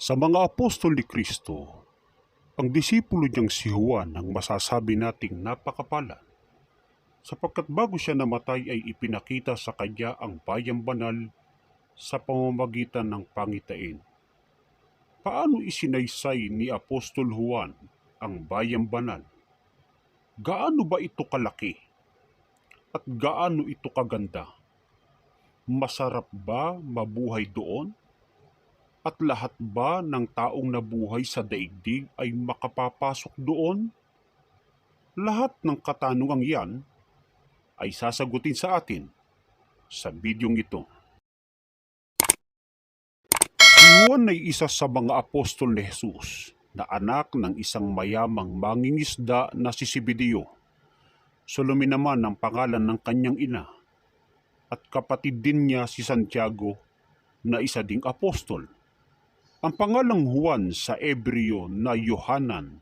Sa mga apostol ni Kristo, ang disipulo niyang si Juan ang masasabi nating napakapala sapagkat bago siya namatay ay ipinakita sa kanya ang bayang banal sa pamamagitan ng pangitain. Paano isinaysay ni Apostol Juan ang bayang banal? Gaano ba ito kalaki? At gaano ito kaganda? Masarap ba mabuhay doon? At lahat ba ng taong nabuhay sa daigdig ay makapapasok doon? Lahat ng katanungang yan ay sasagutin sa atin sa bidyong ito. Juan ay isa sa mga apostol ni Jesus na anak ng isang mayamang mangingisda na si Sibidio. Salome naman ang pangalan ng kanyang ina at kapatid din niya si Santiago na isa ding apostol. Ang pangalang Juan sa Ebreo na Yohanan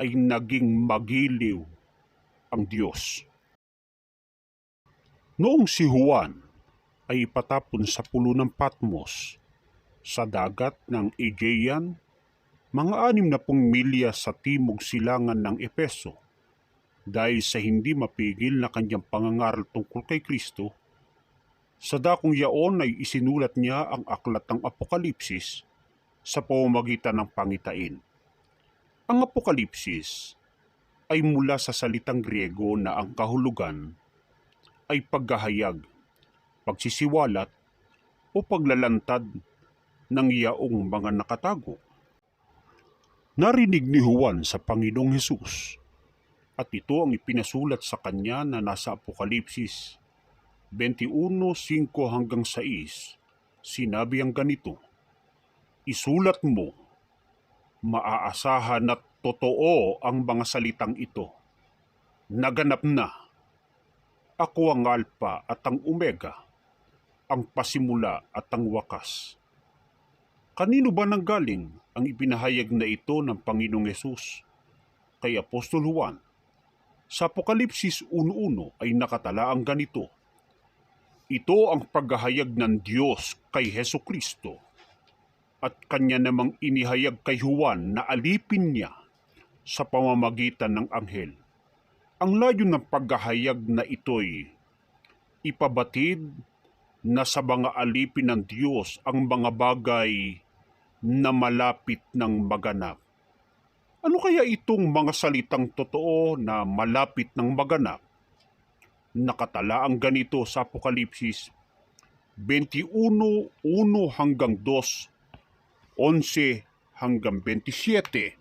ay naging magiliw ang Diyos. Noong si Juan ay ipatapon sa pulo ng Patmos sa dagat ng Aegean, mga anim na pong milya sa timog silangan ng Epeso, dahil sa hindi mapigil na kanyang pangangaral tungkol kay Kristo, sa dakong yaon ay isinulat niya ang aklat ng Apokalipsis sa pamamagitan ng pangitain. Ang Apokalipsis ay mula sa salitang Griego na ang kahulugan ay paghahayag, pagsisiwalat o paglalantad ng yaong mga nakatago. Narinig ni Juan sa Panginoong Hesus at ito ang ipinasulat sa kanya na nasa Apokalipsis 21.5 hanggang 6. Sinabi ang ganito, Isulat mo, maaasahan at totoo ang mga salitang ito. Naganap na ako ang Alpha at ang Omega, ang pasimula at ang wakas. Kanino ba nanggaling ang ipinahayag na ito ng Panginoong Yesus? Kay Apostol Juan. Sa Apokalipsis 1.1 ay nakatala ang ganito. Ito ang paghahayag ng Diyos kay Heso Kristo at kanya namang inihayag kay Juan na alipin niya sa pamamagitan ng anghel. Ang layo ng paghahayag na ito'y ipabatid na sa mga alipin ng Diyos ang mga bagay na malapit ng maganap. Ano kaya itong mga salitang totoo na malapit ng maganap? Nakatala ang ganito sa Apokalipsis 21.1 hanggang 2, 11 hanggang 27.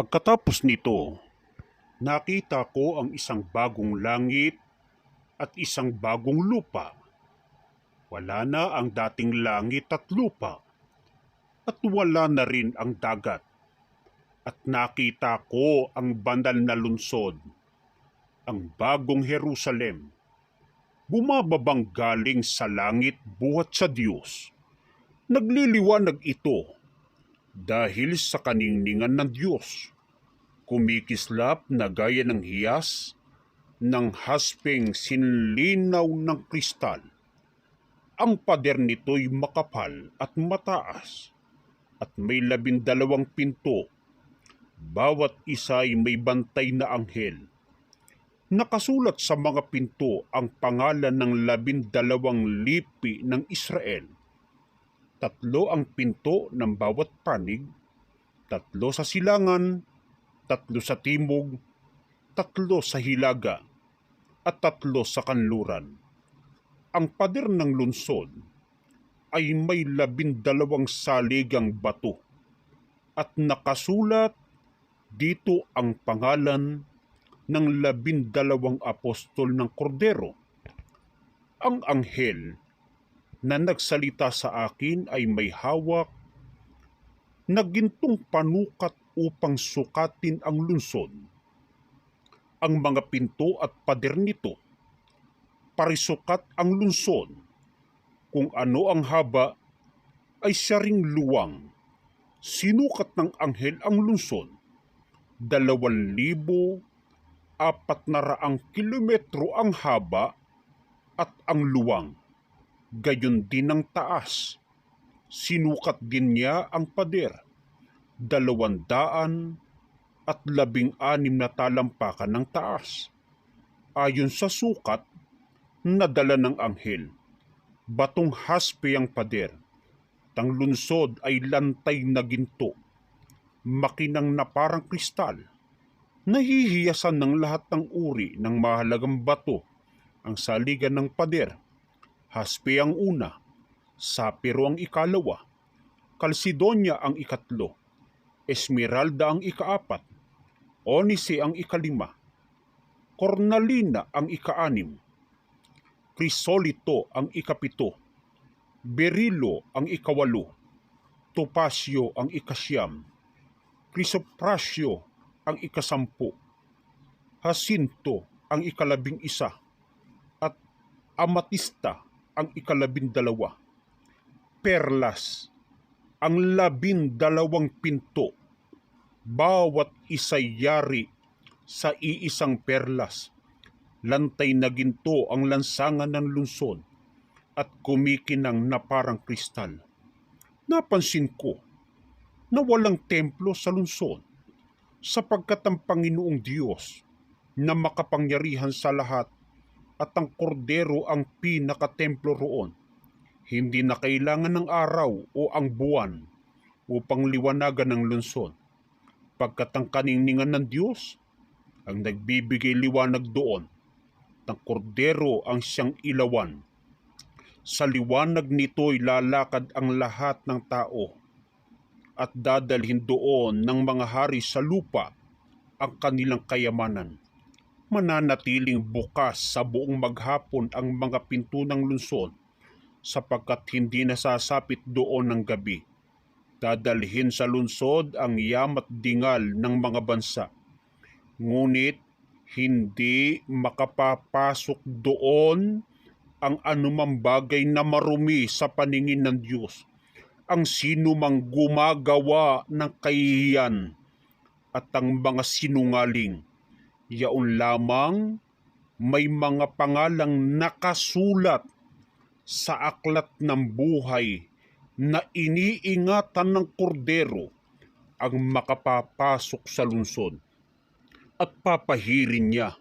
Pagkatapos nito, nakita ko ang isang bagong langit at isang bagong lupa. Wala na ang dating langit at lupa, at wala na rin ang dagat. At nakita ko ang bandal na lunsod, ang bagong Jerusalem, bumababang galing sa langit buhat sa Diyos. Nagliliwanag ito dahil sa kaningningan ng Diyos kumikislap na gaya ng hiyas ng haspeng sinlinaw ng kristal. Ang pader nito'y makapal at mataas at may labindalawang pinto. Bawat isa ay may bantay na anghel. Nakasulat sa mga pinto ang pangalan ng labindalawang lipi ng Israel. Tatlo ang pinto ng bawat panig, tatlo sa silangan, tatlo sa timog, tatlo sa hilaga, at tatlo sa kanluran. Ang pader ng lunsod ay may labindalawang saligang bato at nakasulat dito ang pangalan ng labindalawang apostol ng kordero. Ang anghel na nagsalita sa akin ay may hawak na gintong panukat upang sukatin ang lunsod. Ang mga pinto at pader nito, parisukat ang lunsod. Kung ano ang haba, ay siya luwang. Sinukat ng anghel ang lunsod. Dalawan libo, apat na raang kilometro ang haba at ang luwang. Gayon din ang taas. Sinukat din niya ang pader, dalawandaan at labing anim na talampakan ng taas. Ayon sa sukat, nadala ng anghel. Batong haspe ang pader. Tang lunsod ay lantay na ginto. Makinang na parang kristal. Nahihiyasan ng lahat ng uri ng mahalagang bato ang saligan ng pader. Haspe ang una, sapiro ang ikalawa, kalsidonya ang ikatlo, esmeralda ang ikaapat, onise ang ikalima, cornalina ang ikaanim, krisolito ang ikapito, berilo ang ikawalo, topasyo ang ikasyam, krisoprasyo ang ikasampu, hasinto ang ikalabing isa, at amatista ang ikalabindalawa, perlas ang labindalawang pinto, bawat isa'y yari sa iisang perlas. Lantay na ginto ang lansangan ng lungsod at kumikinang na parang kristal. Napansin ko na walang templo sa lungsod sapagkat ang Panginoong Diyos na makapangyarihan sa lahat at ang kordero ang pinakatemplo roon. Hindi na kailangan ng araw o ang buwan upang liwanagan ng lungsod. Pagkat ang kaninningan ng Diyos ang nagbibigay liwanag doon. Ng kordero ang siyang ilawan. Sa liwanag nito'y lalakad ang lahat ng tao at dadalhin doon ng mga hari sa lupa ang kanilang kayamanan mananatiling bukas sa buong maghapon ang mga pinto ng lungsod sapagkat hindi nasasapit doon ng gabi. Dadalhin sa lungsod ang yamat dingal ng mga bansa. Ngunit hindi makapapasok doon ang anumang bagay na marumi sa paningin ng Diyos. Ang sino mang gumagawa ng kahihiyan at ang mga sinungaling yaon lamang may mga pangalang nakasulat sa aklat ng buhay na iniingatan ng kordero ang makapapasok sa lungsod at papahirin niya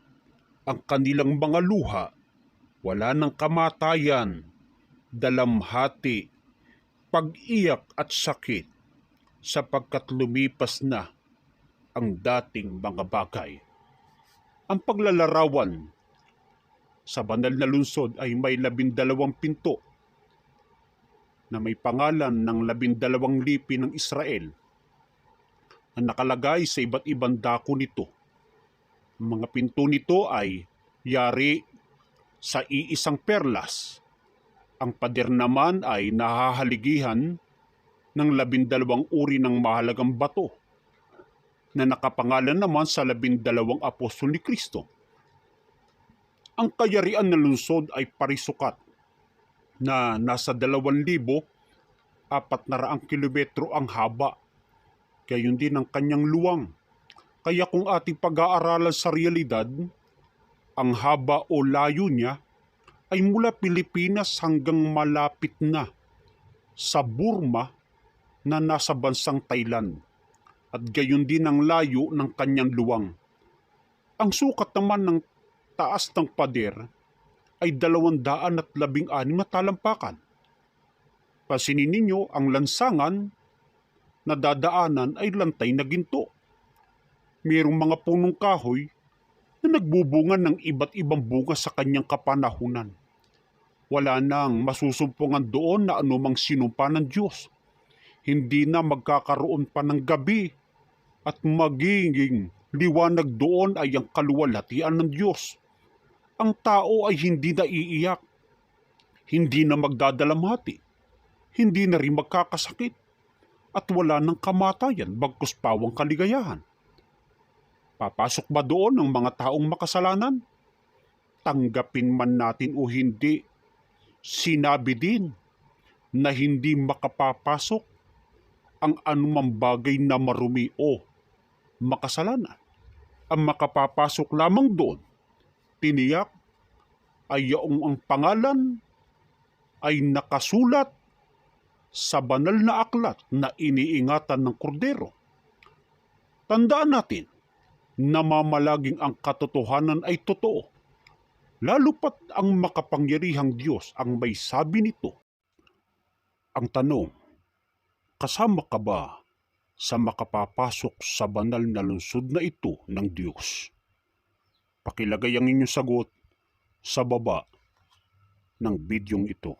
ang kanilang mga luha wala ng kamatayan, dalamhati, pag-iyak at sakit sapagkat lumipas na ang dating mga bagay. Ang paglalarawan sa banal na lungsod ay may labindalawang pinto na may pangalan ng labindalawang lipi ng Israel na nakalagay sa iba't ibang dako nito. Ang mga pinto nito ay yari sa iisang perlas. Ang pader naman ay nahahaligihan ng labindalawang uri ng mahalagang bato na nakapangalan naman sa labindalawang apostol ni Kristo. Ang kayarian ng lungsod ay parisukat na nasa dalawang libo apat na raang kilometro ang haba. Gayon din ang kanyang luwang. Kaya kung ating pag-aaralan sa realidad, ang haba o layo niya ay mula Pilipinas hanggang malapit na sa Burma na nasa bansang Thailand at gayon din ang layo ng kanyang luwang. Ang sukat naman ng taas ng pader ay dalawang daan at labing anim na talampakan. Pasinin ninyo ang lansangan na dadaanan ay lantay na ginto. Mayroong mga punong kahoy na nagbubunga ng iba't ibang bunga sa kanyang kapanahunan. Wala nang masusumpungan doon na anumang sinumpa ng Diyos. Hindi na magkakaroon pa ng gabi at magiging liwanag doon ay ang kaluwalhatian ng Diyos. Ang tao ay hindi na iiyak, hindi na magdadalamhati, hindi na rin magkakasakit, at wala ng kamatayan bagkus pawang kaligayahan. Papasok ba doon ang mga taong makasalanan? Tanggapin man natin o hindi, sinabi din na hindi makapapasok ang anumang bagay na marumi o makasalanan. Ang makapapasok lamang doon, tiniyak ay yaong ang pangalan ay nakasulat sa banal na aklat na iniingatan ng kordero. Tandaan natin na mamalaging ang katotohanan ay totoo, lalo pat ang makapangyarihang Diyos ang may sabi nito. Ang tanong, kasama ka ba sa makapapasok sa banal na lungsod na ito ng Diyos? Pakilagay ang inyong sagot sa baba ng bidyong ito.